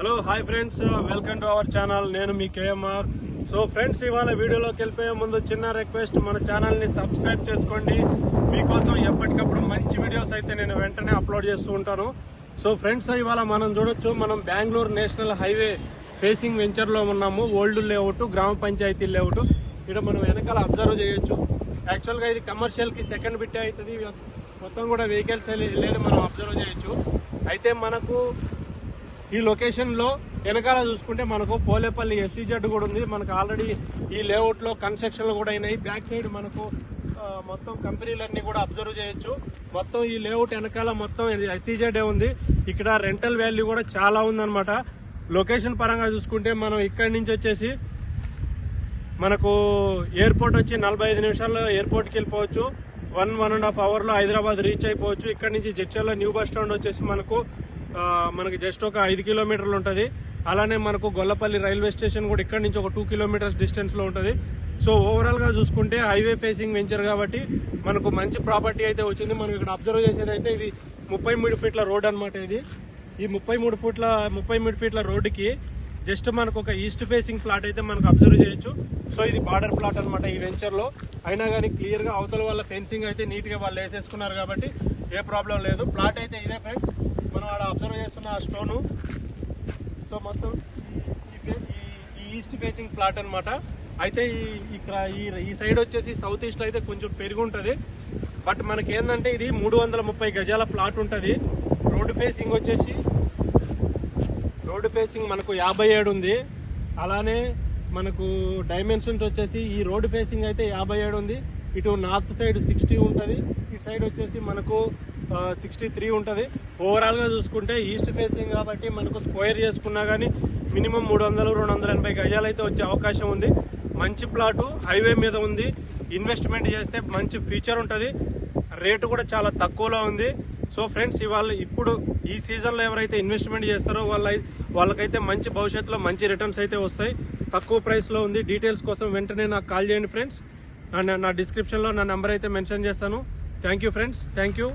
Hello hi friends welcome to our channel నేను మీ KMR. So friends ఇవాళ వీడియోలోకి వెళ్ళిపోయే ముందు చిన్న రిక్వెస్ట్ మన ఛానల్ని సబ్స్క్రైబ్ చేసుకోండి. మీకోసం ఎప్పటికప్పుడు మంచి వీడియోస్ అయితే నేను వెంటనే అప్లోడ్ చేస్తూ ఉంటాను. సో ఫ్రెండ్స్ ఇవాళ మనం చూడొచ్చు మనం బెంగళూరు నేషనల్ హైవే ఫేసింగ్ వెంచర్లో ఉన్నాము. ఓల్డ్ లేఅవుట్ గ్రామ పంచాయతీ లేఅవుట్ ఇక్కడ మనం వెనకాల అబ్జర్వ్ చేయొచ్చు. యాక్చువల్గా ఇది కమర్షియల్కి సెకండ్ బిట్టే అవుతుంది. మొత్తం కూడా వెహికల్స్ లేదు మనం అబ్జర్వ్ చేయొచ్చు. అయితే మనకు ఈ లొకేషన్లో వెనకాల చూసుకుంటే మనకు పోలేపల్లి ఎస్సీజెడ్ కూడా ఉంది. మనకు ఆల్రెడీ ఈ లేఅవుట్లో కన్స్ట్రక్షన్లు కూడా అయినాయి. బ్యాక్ సైడ్ మనకు మొత్తం కంపెనీలన్నీ కూడా అబ్జర్వ్ చేయొచ్చు. మొత్తం ఈ లేఅవుట్ వెనకాల మొత్తం ఎస్సీజెడ్ ఉంది. ఇక్కడ రెంటల్ వాల్యూ కూడా చాలా ఉందన్నమాట. లొకేషన్ పరంగా చూసుకుంటే మనం ఇక్కడి నుంచి వచ్చేసి మనకు ఎయిర్పోర్ట్ వచ్చి నలభై ఐదు నిమిషాల్లో ఎయిర్పోర్ట్కి వెళ్ళిపోవచ్చు. వన్ వన్ అండ్ హాఫ్ అవర్లో హైదరాబాద్ రీచ్ అయిపోవచ్చు. ఇక్కడ నుంచి జడ్చర్ల న్యూ బస్ స్టాండ్ వచ్చేసి మనకు మనకి జస్ట్ ఒక ఐదు కిలోమీటర్లు ఉంటుంది. అలానే మనకు గొల్లపల్లి రైల్వే స్టేషన్ కూడా ఇక్కడ నుంచి ఒక టూ కిలోమీటర్స్ డిస్టెన్స్లో ఉంటుంది. సో ఓవరాల్గా చూసుకుంటే హైవే ఫేసింగ్ వెంచర్ కాబట్టి మనకు మంచి ప్రాపర్టీ అయితే వచ్చింది. మనం ఇక్కడ అబ్జర్వ్ చేసేది అయితే ఇది ముప్పై మూడు ఫీట్ల రోడ్ అనమాట ఇది. ఈ ముప్పై మూడు ఫీట్ల ముప్పై మూడు ఫీట్ల రోడ్డుకి జస్ట్ మనకు ఒక ఈస్ట్ ఫేసింగ్ ప్లాట్ అయితే మనకు అబ్జర్వ్ చేయొచ్చు. సో ఇది బార్డర్ ప్లాట్ అనమాట ఈ వెంచర్లో అయినా కానీ క్లియర్గా అవతల వాళ్ళ ఫెన్సింగ్ అయితే నీట్గా వాళ్ళు వేసేసుకున్నారు కాబట్టి ఏ ప్రాబ్లం లేదు. ప్లాట్ అయితే ఇదే ఫ్రెండ్స్ మనం ఆడ అబ్జర్వ్ చేస్తున్న ఆ స్టోను సో మొత్తం ఈ ఫే- ఈ- ఈ ఈస్ట్ ఫేసింగ్ ప్లాట్ అనమాట అయితే ఈ ఇక్కడ ఈ ఈ సైడ్ వచ్చేసి సౌత్ ఈస్ట్ అయితే కొంచెం పెరిగి ఉంటుంది బట్ మనకి ఏంటంటే ఇది మూడు వందల ముప్పై గజాల ప్లాట్ ఉంటుంది. రోడ్డు ఫేసింగ్ వచ్చేసి రోడ్డు ఫేసింగ్ మనకు యాభై ఏడు ఉంది అలానే మనకు డైమెన్షన్స్ వచ్చేసి ఈ రోడ్డు ఫేసింగ్ అయితే యాభై ఏడు ఉంది ఇటు నార్త్ సైడ్ సిక్స్టీ ఉంటుంది. ఇటు సైడ్ వచ్చేసి మనకు సిక్స్టీ త్రీ ఉంటుంది. ఓవరాల్గా చూసుకుంటే ఈస్ట్ ఫేసింగ్ కాబట్టి మనకు స్క్వేర్ చేసుకున్నా కానీ మినిమం మూడు వందలు రెండు వందల ఎనభై గజాలు అయితే వచ్చే అవకాశం ఉంది. మంచి ప్లాటు హైవే మీద ఉంది. ఇన్వెస్ట్మెంట్ చేస్తే మంచి ఫ్యూచర్ ఉంటుంది. రేటు కూడా చాలా తక్కువలో ఉంది. సో ఫ్రెండ్స్ ఇవాళ ఇప్పుడు ఈ సీజన్లో ఎవరైతే ఇన్వెస్ట్మెంట్ చేస్తారో వాళ్ళ వాళ్ళకైతే మంచి భవిష్యత్తులో మంచి రిటర్న్స్ అయితే వస్తాయి. తక్కువ ప్రైస్లో ఉంది. డీటెయిల్స్ కోసం వెంటనే నాకు కాల్ చేయండి ఫ్రెండ్స్ నా డిస్క్రిప్షన్లో నా నెంబర్ అయితే మెన్షన్ చేస్తాను. Thank you friends thank you